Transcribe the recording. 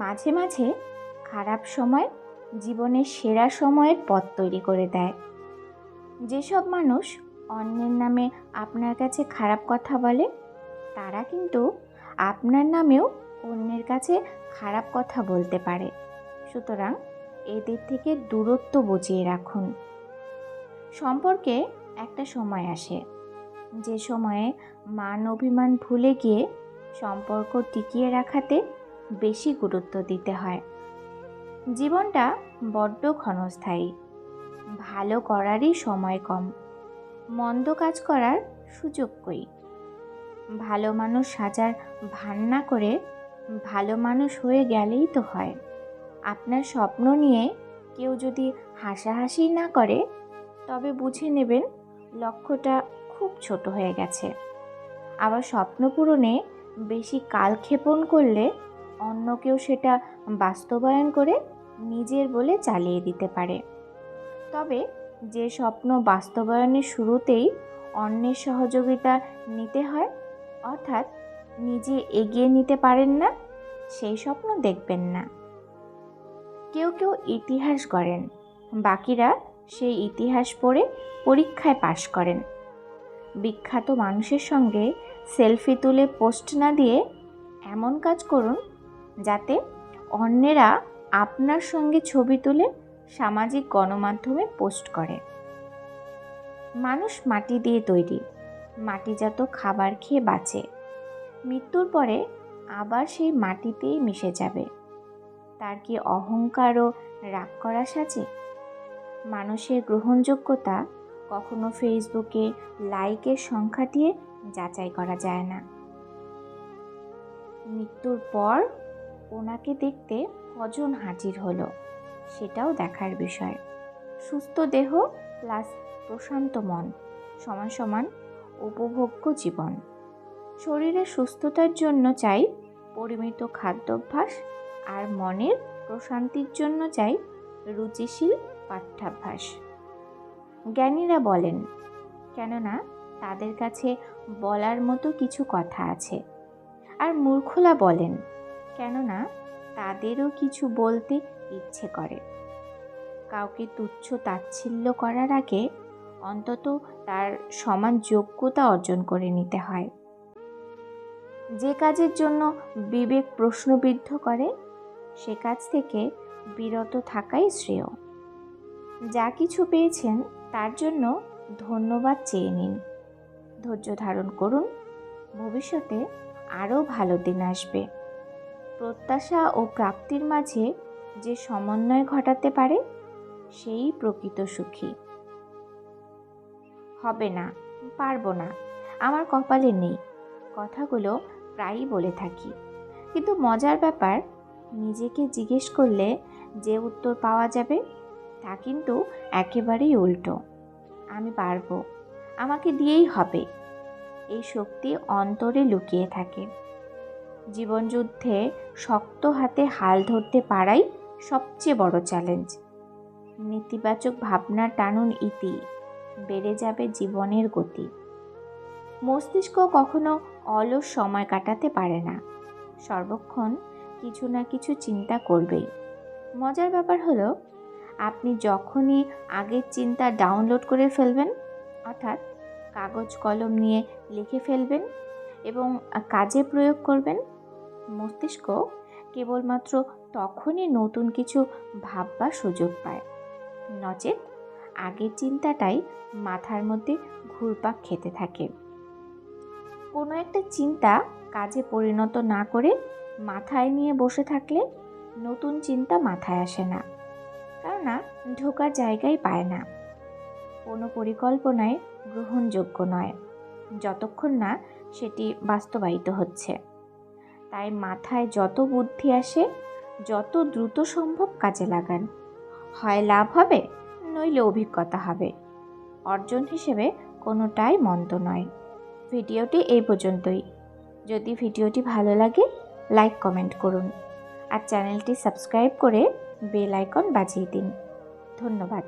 মাঝে মাঝে খারাপ সময় জীবনের সেরা সময়ের পথ তৈরি করে দেয়। যেসব মানুষ অন্যের নামে আপনার কাছে খারাপ কথা বলে, তারা কিন্তু আপনার নামেও অন্যের কাছে খারাপ কথা বলতে পারে। সুতরাং এদের থেকে দূরত্ব বজিয়ে রাখুন। সম্পর্কে একটা সময় আসে, যে সময়ে মান অভিমান ভুলে গিয়ে সম্পর্ক টিকিয়ে রাখাতে বেশি গুরুত্ব দিতে হয়। জীবনটা বড্ড ক্ষণস্থায়ী। ভালো করারই সময় কম। মন্দ কাজ করার সুযোগ কই। ভালো মানুষ সাজার ভান না করে ভালো মানুষ হয়ে গেলেই তো হয়। আপনার স্বপ্ন নিয়ে কেউ যদি হাসাহাসি না করে, তবে বুঝে নেবেন লক্ষ্যটা খুব ছোট হয়ে গেছে। আবার স্বপ্ন পূরণে বেশি কালক্ষেপণ করলে অন্য কেউ সেটা বাস্তবায়ন করে নিজের বলে চালিয়ে দিতে পারে। তবে যে স্বপ্ন বাস্তবায়নের শুরুতেই অন্যের সহযোগিতা নিতে হয়, অর্থাৎ নিজে এগিয়ে নিতে পারেন না, সেই স্বপ্ন দেখবেন না। কেউ কেউ ইতিহাস গড়েন, বাকিরা সেই ইতিহাস পড়ে পরীক্ষায় পাশ করেন। বিখ্যাত মানুষের সঙ্গে সেলফি তুলে পোস্ট না দিয়ে এমন কাজ করুন যাতে অন্যেরা আপনার সঙ্গে ছবি তুলে সামাজিক গণমাধ্যমে পোস্ট করে। মানুষ মাটি দিয়ে তৈরি। মাটিজাত খাবার খেয়ে বাঁচে। মৃত্যুর পরে আবার সেই মাটিতেই মিশে যাবে। তার কি অহংকার ও রাগ করা সাজে? মানুষের গ্রহণযোগ্যতা কখনো ফেসবুকে লাইকের সংখ্যা দিয়ে যাচাই করা যায় না। মৃত্যুর পর ওনাকে দেখতে কজন হাজির হলো, সেটাও দেখার বিষয়। সুস্থ দেহ প্লাস প্রশান্ত মন, সমান সমান উপভোগ্য জীবন। শরীরের সুস্থতার জন্য চাই পরিমিত খাদ্যাভ্যাস, আর মনের প্রশান্তির জন্য চাই রুচিশীল পাঠ্যাভ্যাস। জ্ঞানীরা বলেন, কেননা তাদের কাছে বলার মতো কিছু কথা আছে। আর মূর্খরা বলেন কেননা তাদেরও কিছু বলতে ইচ্ছে করে। কাউকে তুচ্ছ তাচ্ছিল্য করার আগে অন্তত তার সমান যোগ্যতা অর্জন করে নিতে হয়। যে কাজের জন্য বিবেক প্রশ্নবিদ্ধ করে, সে কাজ থেকে বিরত থাকাই শ্রেয়। যা কিছু পেয়েছেন তার জন্য ধন্যবাদ চেয়ে নিন। ধৈর্য ধারণ করুন, ভবিষ্যতে আরও ভালো দিন আসবে। প্রত্যাশা ও প্রাপ্তির মাঝে যে সমন্বয় ঘটাতে পারে, সেই প্রকৃত সুখী। হবে না, পারব না, আমার কপালে নেই, কথাগুলো প্রায়ই বলে থাকি। কিন্তু মজার ব্যাপার, নিজেকে জিজ্ঞেস করলে যে উত্তর পাওয়া যাবে, তা কিন্তু একেবারেই উল্টো। আমি পারব, আমাকে দিয়েই হবে। এই শক্তি অন্তরে লুকিয়ে থাকে। জীবনযুদ্ধে শক্ত হাতে হাল ধরতে পারাই সবচেয়ে বড় চ্যালেঞ্জ নেতিবাচক ভাবনা টানুন ইতি, বেড়ে যাবে জীবনের গতি। মস্তিষ্ক কখনো অলস সময় কাটাতে পারে না। সর্বক্ষণ কিছু না কিছু চিন্তা করবেই। মজার ব্যাপার হলো, আপনি যখনই আগের চিন্তা ডাউনলোড করে ফেলবেন, অর্থাৎ কাগজ কলম নিয়ে লিখে ফেলবেন এবং কাজে প্রয়োগ করবেন মস্তিষ্ক কেবলমাত্র তখনই নতুন কিছু ভাববার সুযোগ পায়। নচেত আগের চিন্তাটাই মাথার মধ্যে ঘুরপাক খেতে থাকে। কোনো একটা চিন্তা কাজে পরিণত না করে মাথায় নিয়ে বসে থাকলে নতুন চিন্তা মাথায় আসে না, কেননা ঢোকার জায়গাই পায় না। কোনো পরিকল্পনায় গ্রহণযোগ্য নয়, যতক্ষণ না সেটি বাস্তবায়িত হচ্ছে। তাই মাথায় যত বুদ্ধি আসে, যত দ্রুত সম্ভব কাজে লাগান। হয় লাভ হবে, নইলে অভিজ্ঞতা হবে। অর্জন হিসেবে কোনোটাই মন্দ নয়। ভিডিওটি এই পর্যন্তই। যদি ভিডিওটি ভালো লাগে, লাইক, কমেন্ট করুন। আর চ্যানেলটি সাবস্ক্রাইব করে বেল আইকন বাজিয়ে দিন। ধন্যবাদ।